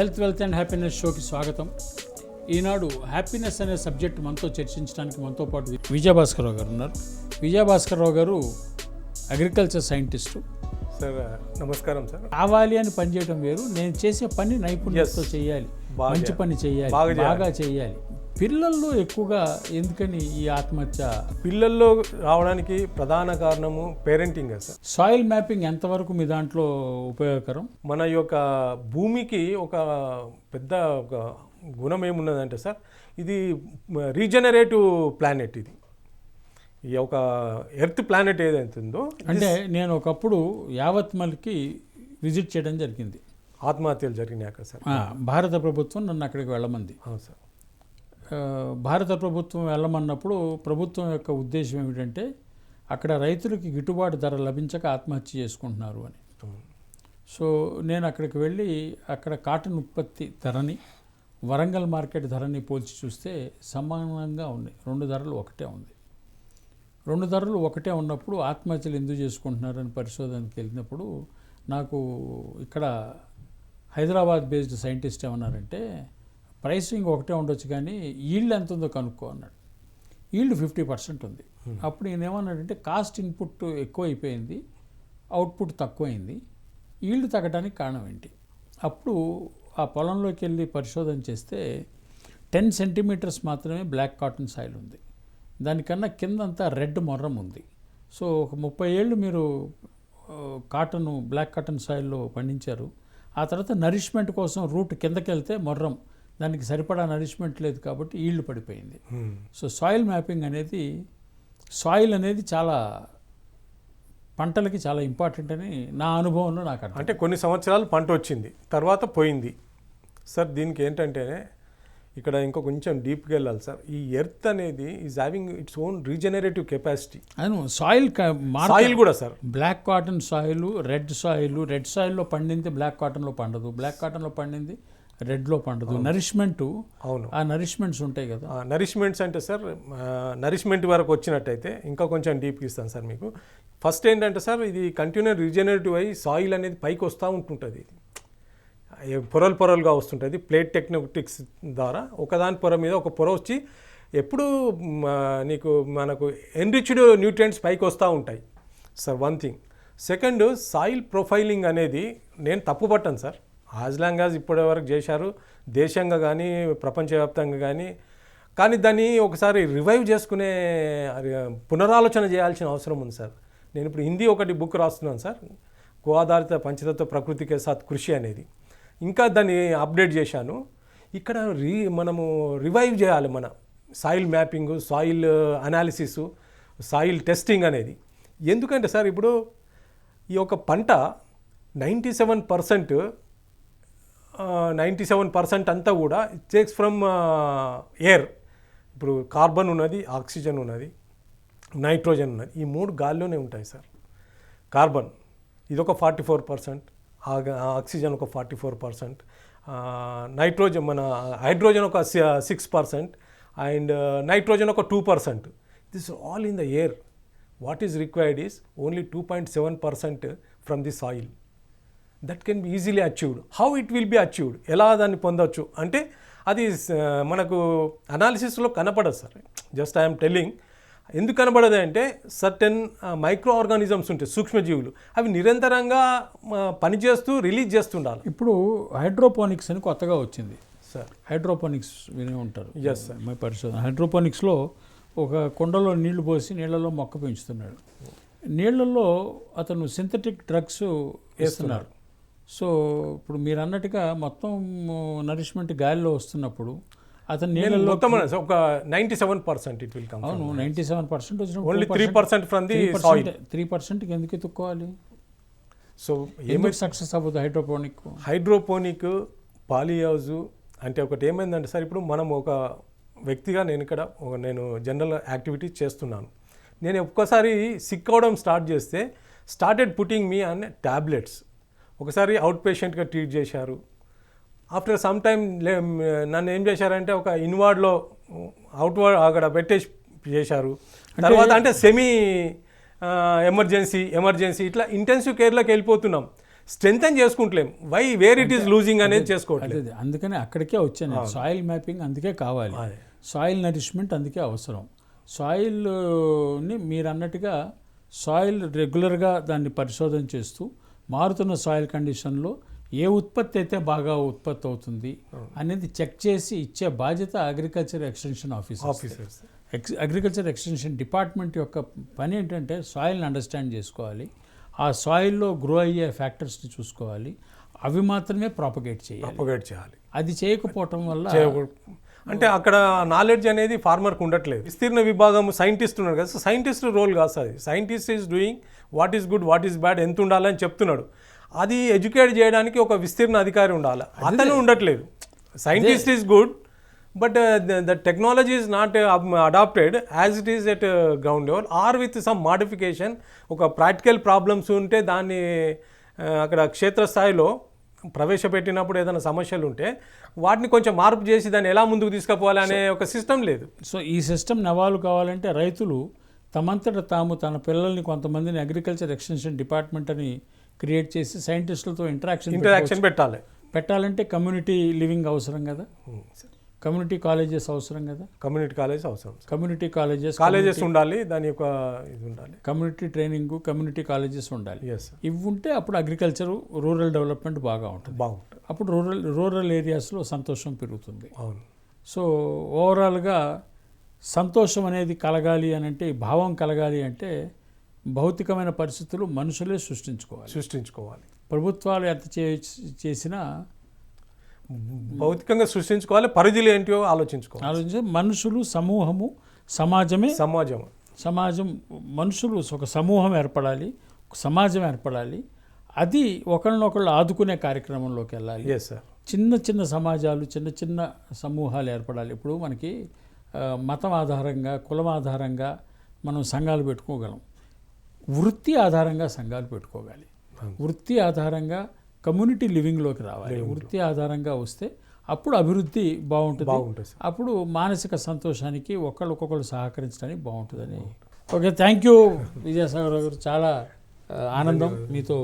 Health wealth and happiness షోకి స్వాగతం. ఈనాడు happiness అనే సబ్జెక్ట్ మనతో చర్చించడానికి మనతో పాటు విజయభాస్కరరావు గారు ఉన్నారు. విజయభాస్కరరావు గారు అగ్రికల్చర్ సైంటిస్టు. సార్ నమస్కారం సార్. కావాలి అని పని చేయడం వేరు నేను చేసే పని నైపుణ్యంతో చేయాలి. మంచి పని చేయాలి. బాగా చేయాలి. పిల్లల్లో ఎక్కువగా ఎందుకని ఈ ఆత్మహత్య? పిల్లల్లో రావడానికి ప్రధాన కారణము పేరెంటింగ్ సార్. సాయిల్ మ్యాపింగ్ ఎంతవరకు మీ దాంట్లో ఉపయోగకరం? మన యొక్క భూమికి ఒక పెద్ద ఒక గుణం ఏమున్నదంటే సార్ ఇది రీజనరేటివ్ ప్లానెట్ ఇది. ఈ ఒక ఎర్త్ ప్లానెట్ ఏదైతే ఉందో అంటే నేను ఒకప్పుడు యావత్మల్కి విజిట్ చేయడం జరిగింది. ఆత్మహత్యలు జరిగినాక సార్? భారత ప్రభుత్వం నన్ను అక్కడికి వెళ్ళమంది. అవును సార్. భారత ప్రభుత్వం వెళ్ళమన్నప్పుడు ప్రభుత్వం యొక్క ఉద్దేశం ఏమిటంటే అక్కడ రైతులకి గిట్టుబాటు ధర లభించక ఆత్మహత్య చేసుకుంటున్నారు అని. సో నేను అక్కడికి వెళ్ళి అక్కడ కాటన్ ఉత్పత్తి ధరని వరంగల్ మార్కెట్ ధరని పోల్చి చూస్తే సమానంగా ఉంది. రెండు ధరలు ఒకటే ఉంది. రెండు ధరలు ఒకటే ఉన్నప్పుడు ఆత్మహత్యలు ఎందుకు చేసుకుంటున్నారని పరిశోధనకి వెళ్ళినప్పుడు నాకు ఇక్కడ హైదరాబాద్ బేస్డ్ సైంటిస్ట్ ఏమన్నారంటే ప్రైసింగ్ ఒకటే ఉండొచ్చు కానీ ఈల్డ్ ఎంత ఉందో కనుక్కో అన్నాడు. ఈల్డ్ ఫిఫ్టీ పర్సెంట్ ఉంది. అప్పుడు ఈయన ఏమన్నాడంటే కాస్ట్ ఇన్పుట్ ఎక్కువ అయిపోయింది అవుట్పుట్ తక్కువైంది ఈల్డ్ తగ్గడానికి కారణం ఏంటి? అప్పుడు ఆ పొలంలోకి వెళ్ళి పరిశోధన చేస్తే టెన్ సెంటీమీటర్స్ మాత్రమే బ్లాక్ కాటన్ సాయిల్ ఉంది. దానికన్నా కిందంతా రెడ్ మొర్రం ఉంది. సో ఒక ముప్పై ఏళ్ళు మీరు కాటన్ బ్లాక్ కాటన్ సాయిల్లో పండించారు. ఆ తర్వాత నరిష్మెంట్ కోసం రూట్ కిందకి వెళ్తే మొర్రం దానికి సరిపడా నరిష్మెంట్ లేదు కాబట్టి ఈళ్ళు పడిపోయింది. సో సాయిల్ మ్యాపింగ్ అనేది సాయిల్ అనేది చాలా పంటలకి చాలా ఇంపార్టెంట్ అని నా అనుభవంలో నాకు అర్థం. అంటే కొన్ని సంవత్సరాలు పంట వచ్చింది తర్వాత పోయింది. సార్ దీనికి ఏంటంటే ఇక్కడ ఇంకో కొంచెం డీప్గా వెళ్ళాలి సార్. ఈ ఎర్త్ అనేది is having its own regenerative capacity అవును సాయిల్ సాయిల్ కూడా sir. Black cotton soil red soil red సాయిల్లో పండింది బ్లాక్ కాటన్లో పండదు. బ్లాక్ కాటన్లో పండింది రెడ్లో పండదు. నరిష్మెంట్ అవును. ఆ నరిష్మెంట్స్ ఉంటాయి కదా. నరిష్మెంట్స్ అంటే సార్ నరిష్మెంట్ వరకు వచ్చినట్టయితే ఇంకా కొంచెం డీప్గా ఇస్తాను సార్ మీకు. ఫస్ట్ ఏంటంటే సార్ ఇది కంటిన్యూ రీజనరేటివ్ అయ్యి సాయిల్ అనేది పైకి వస్తూ ఉంటుంటుంది పొరలు పొరలుగా వస్తుంటుంది. ప్లేట్ టెక్నోటిక్స్ ద్వారా ఒకదాని పొర మీద ఒక పొర వచ్చి ఎప్పుడు నీకు మనకు ఎన్రిచ్డ్ న్యూట్రియంట్స్ పైకి వస్తూ ఉంటాయి. Sir one thing. Second soil profiling అనేది నేను తప్పు పట్టాను సార్. యాజ్ లాంగ్ యాజ్ ఇప్పటి వరకు చేశారు దేశంగా కానీ ప్రపంచవ్యాప్తంగా కానీ కానీ దాన్ని ఒకసారి రివైవ్ చేసుకునే అది, పునరాలోచన చేయాల్సిన అవసరం ఉంది సార్. నేను ఇప్పుడు హిందీ ఒకటి బుక్ రాస్తున్నాను సార్. గోదారిత పంచతత్వ ప్రకృతికే సాత్ కృషి అనేది. ఇంకా దాన్ని అప్డేట్ చేశాను. ఇక్కడ రీ మనము రివైవ్ చేయాలి మన soil mapping soil analysis soil testing అనేది. ఎందుకంటే సార్ ఇప్పుడు ఈ యొక్క పంట ninety seven percent ninety seven percent అంతా కూడా టేక్స్ ఫ్రమ్ ఎయిర్ ఇప్పుడు కార్బన్ ఉన్నది ఆక్సిజన్ ఉన్నది నైట్రోజన్ ఉన్నది. ఈ మూడు గాల్లోనే ఉంటాయి సార్. కార్బన్ ఇది ఒక ఫార్టీ ఫోర్ పర్సెంట్ ఆక్సిజన్ ఒక ఫార్టీ ఫోర్ పర్సెంట్ నైట్రోజన్ మన హైడ్రోజన్ ఒక సిక్స్ పర్సెంట్ అండ్ నైట్రోజన్ ఒక two percent this all in the air what is required is only two point seven percent from the soil that can be easily achieved. How it will be achieved? ఎలా దాన్ని పొందొచ్చు? అంటే అది మనకు అనాలిసిస్లో కనపడదు sir. Just I'm telling. ఎందుకు కనబడదు అంటే సర్టెన్ మైక్రో ఆర్గానిజమ్స్ ఉంటాయి సూక్ష్మజీవులు. అవి నిరంతరంగా పనిచేస్తూ రిలీజ్ చేస్తుండాలి. ఇప్పుడు హైడ్రోపోనిక్స్ అని కొత్తగా వచ్చింది. సార్. హైడ్రోపోనిక్స్ వినే ఉంటారు. Yes, sir. మై పరిశోధన. హైడ్రోపోనిక్స్లో ఒక కుండలో నీళ్ళు పోసి నీళ్ళలో మొక్క పెంచుతున్నాడు. నీళ్ళల్లో అతను సింథటిక్ డ్రగ్స్ వేస్తున్నారు. సో ఇప్పుడు మీరు అన్నట్టుగా మొత్తం నరిష్మెంట్ గాలిలో వస్తున్నప్పుడు అతను నీళ్ళలో మొత్తం ఒక ninety seven percent it will come అవును ninety seven percent only three percent from the soil three పర్సెంట్కి ఎందుకు ఎత్తుక్కోవాలి? సో ఎందుకు సక్సెస్ అవ్వదు హైడ్రోపోనిక్ హైడ్రోపోనిక్ పాలిహౌజు అంటే ఒకటి ఏమైందంటే సార్ ఇప్పుడు మనం ఒక వ్యక్తిగా నేను ఇక్కడ నేను జనరల్ యాక్టివిటీస్ చేస్తున్నాను. నేను ఒక్కసారి సిక్ అవడం స్టార్ట్ చేస్తే స్టార్టెడ్ పుట్టింగ్ మీ అనే ట్యాబ్లెట్స్ ఒకసారి అవుట్ పేషెంట్గా ట్రీట్ చేశారు. ఆఫ్టర్ సమ్ టైమ్ నన్ను ఏం చేశారంటే ఒక ఇన్వార్డ్లో అవుట్వర్డ్ అక్కడ పెట్టేసి చేశారు. తర్వాత అంటే సెమీ ఎమర్జెన్సీ ఎమర్జెన్సీ ఇట్లా ఇంటెన్సివ్ కేర్లోకి వెళ్ళిపోతున్నాం. Strength చేసుకుంటలేం. Why where it is losing అనేది చేసుకోవట్లేదు. అదే అందుకని అక్కడికే వచ్చాను సాయిల్ మ్యాపింగ్ అందుకే కావాలి. సాయిల్ నరిష్మెంట్ అందుకే అవసరం. సాయిల్ని మీరు అన్నట్టుగా సాయిల్ రెగ్యులర్గా దాన్ని పరిశోధన చేస్తూ మారుతున్న సాయిల్ కండిషన్లో ఏ ఉత్పత్తి అయితే బాగా ఉత్పత్తి అవుతుంది అనేది చెక్ చేసి ఇచ్చే బాధ్యత agriculture extension officer officers ex agriculture extension department యొక్క పని ఏంటంటే సాయిల్ని అండర్స్టాండ్ చేసుకోవాలి. ఆ సాయిల్లో గ్రో అయ్యే ఫ్యాక్టర్స్ని చూసుకోవాలి. అవి మాత్రమే ప్రాపగేట్ చేయాలి. ప్రొపగేట్ చేయాలి. అది చేయకపోవటం వల్ల. అంటే అక్కడ నాలెడ్జ్ అనేది ఫార్మర్కి ఉండట్లేదు. విస్తీర్ణ విభాగం సైంటిస్ట్ ఉన్నారు కదా. సో సైంటిస్ట్ రోల్ కాదు sir scientist is doing what is good what is bad ఎంత ఉండాలని చెప్తున్నాడు. అది ఎడ్యుకేట్ చేయడానికి ఒక విస్తీర్ణ అధికారి ఉండాలి. అతను ఉండట్లేదు. Scientist is good but the technology is not adapted as it is at ground level or with some modification ఒక ప్రాక్టికల్ ప్రాబ్లమ్స్ ఉంటే దాన్ని uh, అక్కడ క్షేత్రస్థాయిలో ప్రవేశపెట్టినప్పుడు ఏదైనా సమస్యలు ఉంటే వాటిని కొంచెం మార్పు చేసి దాన్ని ఎలా ముందుకు తీసుకుపోవాలి అనే ఒక సిస్టమ్ లేదు. సో ఈ సిస్టమ్ నవాలు కావాలంటే రైతులు తమంతట తాము తన పిల్లల్ని కొంతమందిని అగ్రికల్చర్ ఎక్స్టెన్షన్ డిపార్ట్మెంట్ అని క్రియేట్ చేసి సైంటిస్టులతో ఇంటరాక్షన్ ఇంటరాక్షన్ పెట్టాలి. పెట్టాలంటే కమ్యూనిటీ లివింగ్ అవసరం కదా. కమ్యూనిటీ కాలేజెస్ అవసరం కదా? కమ్యూనిటీ కాలేజ్ అవసరం. కమ్యూనిటీ కాలేజెస్ కాలేజెస్ ఉండాలి దాని యొక్క ఇది ఉండాలి. కమ్యూనిటీ ట్రైనింగ్ కమ్యూనిటీ కాలేజెస్ ఉండాలి. ఎస్ ఇవి ఉంటే అప్పుడు అగ్రికల్చర్ రూరల్ డెవలప్మెంట్ బాగా ఉంటుంది. బాగుంటుంది. అప్పుడు రూరల్ రూరల్ ఏరియాస్లో సంతోషం పెరుగుతుంది. అవును. సో ఓవరాల్గా సంతోషం అనేది కలగాలి అని అంటే ఈ భావం కలగాలి అంటే భౌతికమైన పరిస్థితులు మనుషులే సృష్టించుకోవాలి. సృష్టించుకోవాలి. ప్రభుత్వాలు ఎంత చేసినా భౌతికంగా సృష్టించుకోవాలి పరిధులు ఏంటియో ఆలోచించుకోవాలి. ఆలోచించి మనుషులు సమూహము సమాజమే సమాజం సమాజం మనుషులు ఒక సమూహం ఏర్పడాలి ఒక సమాజం ఏర్పడాలి. అది ఒకరినొకళ్ళు ఆదుకునే కార్యక్రమంలోకి వెళ్ళాలి. ఎస్ సార్ చిన్న చిన్న సమాజాలు చిన్న చిన్న సమూహాలు ఏర్పడాలి. ఇప్పుడు మనకి మతం ఆధారంగా కులం ఆధారంగా మనం సంఘాలు పెట్టుకోగలం. వృత్తి ఆధారంగా సంఘాలు పెట్టుకోగలి. వృత్తి ఆధారంగా కమ్యూనిటీ లివింగ్లోకి రావాలి. వృత్తి ఆధారంగా వస్తే అప్పుడు అభివృద్ధి బాగుంటుంది. బాగుంటుంది అప్పుడు మానసిక సంతోషానికి ఒకళ్ళొకొకళ్ళు సహకరించడానికి బాగుంటుందని. ఓకే థ్యాంక్ యూ విజయసాగర్ గారు. చాలా ఆనందం మీతో